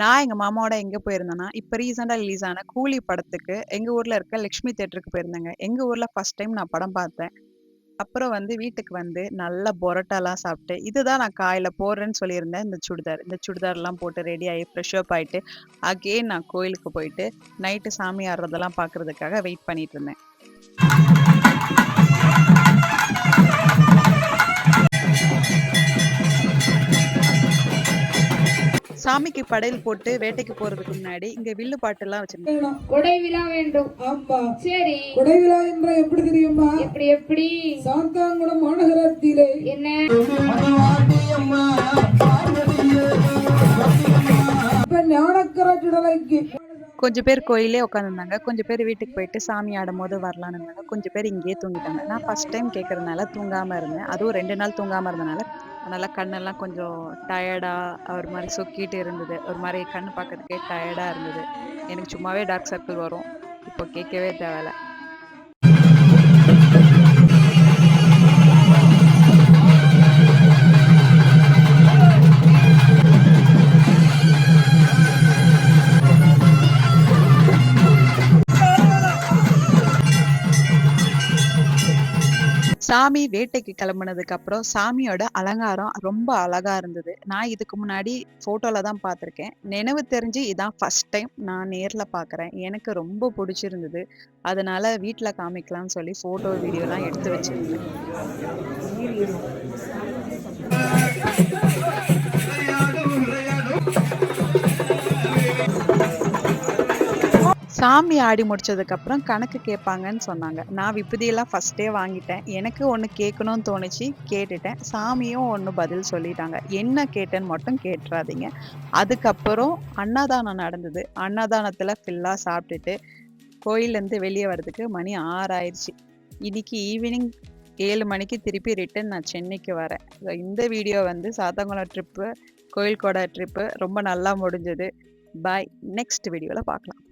நான் எங்க மாமாவோட எங்க போயிருந்தேன்னா, இப்ப ரீசென்ட்டா ரிலீஸ் ஆன கூலி படத்துக்கு எங்க ஊர்ல இருக்க லக்ஷ்மி தேட்டருக்கு போயிருந்தேங்க. எங்க ஊர்ல ஃபர்ஸ்ட் டைம் நான் படம் பார்த்தேன். அப்புறம் வந்து வீட்டுக்கு வந்து நல்லா பொரோட்டாலாம் சாப்பிட்டு, இதுதான் நான் காயில போடுறேன்னு சொல்லியிருந்தேன் இந்த சுடிதார். இந்த சுடிதார்லாம் போட்டு ரெடி ஆகி ஃப்ரெஷ் அப் ஆயிட்டு, அகெயின் நான் கோயிலுக்கு போயிட்டு, நைட்டு சாமி ஆடுறதெல்லாம் பார்க்கறதுக்காக வெயிட் பண்ணிட்டு இருந்தேன். சாமிக்கு படையல் போட்டு வேட்டைக்கு போறதுக்கு முன்னாடி இங்க வில்லு பாட்டுலாம் வச்சிருந்தாங்க. வேணும். கொடை விழா வேண்டும். ஆமா சரி. கொடைவிழா என்றால் எப்படி தெரியுமா? எப்படி எப்படி? சாத்தாங்குளம் மாநகரத்திலே. என்ன? இப்ப ஞானக்கர சுடலைக்கு கொஞ்சம் பேர் கோயிலே உட்காந்துருந்தாங்க. கொஞ்சம் பேர் வீட்டுக்கு போயிட்டு சாமி ஆடும்போது வரலான்னு இருந்தாங்க. கொஞ்சம் பேர் இங்கேயே தூங்கிட்டாங்க. நான் ஃபர்ஸ்ட் டைம் கேட்கறதுனால தூங்காம இருந்தேன். அதுவும் ரெண்டு நாள் தூங்காம இருந்தனால, அதனால கண்ணெல்லாம் கொஞ்சம் டயர்டா ஒரு மாதிரி சொக்கிட்டு இருந்தது. ஒரு மாதிரி கண் பார்க்கறதுக்கே டயர்டா இருந்தது. எனக்கு சும்மாவே டார்க் சர்க்கிள் வரும். இப்போ கேட்கவே தேவையில்ல. சாமி வேட்டைக்கு கிளம்புனதுக்கு அப்புறம் சாமியோட அலங்காரம் ரொம்ப அழகா இருந்தது. நான் இதுக்கு முன்னாடி ஃபோட்டோல தான் பார்த்துருக்கேன். நினைவு தெரிஞ்சு இதான் ஃபர்ஸ்ட் டைம் நான் நேர்ல பார்க்குறேன். எனக்கு ரொம்ப பிடிச்சிருந்தது அதனால வீட்டில் காமிக்கலாம்னு சொல்லி ஃபோட்டோ, வீடியோலாம் எடுத்து வச்சிருந்தேன். சாமி ஆடி முடிச்சதுக்கப்புறம் கணக்கு கேட்பாங்கன்னு சொன்னாங்க. நான் விபதியெல்லாம் ஃபஸ்ட்டே வாங்கிட்டேன். எனக்கு ஒன்று கேட்கணும்னு தோணுச்சு. கேட்டுட்டேன். சாமியும் ஒன்று பதில் சொல்லிட்டாங்க. என்ன கேட்டேன்னு மட்டும் கேட்டுறாதீங்க அதுக்கப்புறம் அன்னதானம் நடந்தது. அன்னதானத்தில் ஃபுல்லாக சாப்பிட்டுட்டு, கோயில்லேருந்து வெளியே வரதுக்கு மணி ஆறாயிடுச்சு இன்னைக்கு ஈவினிங் ஏழு மணிக்கு திருப்பி ரிட்டன் நான் சென்னைக்கு வரேன். இந்த வீடியோ வந்து சாத்தங்குளம் ட்ரிப்பு, கோயில் கொடை ட்ரிப்பு ரொம்ப நல்லா முடிஞ்சது. பாய். நெக்ஸ்ட் வீடியோவில் பார்க்கலாம்.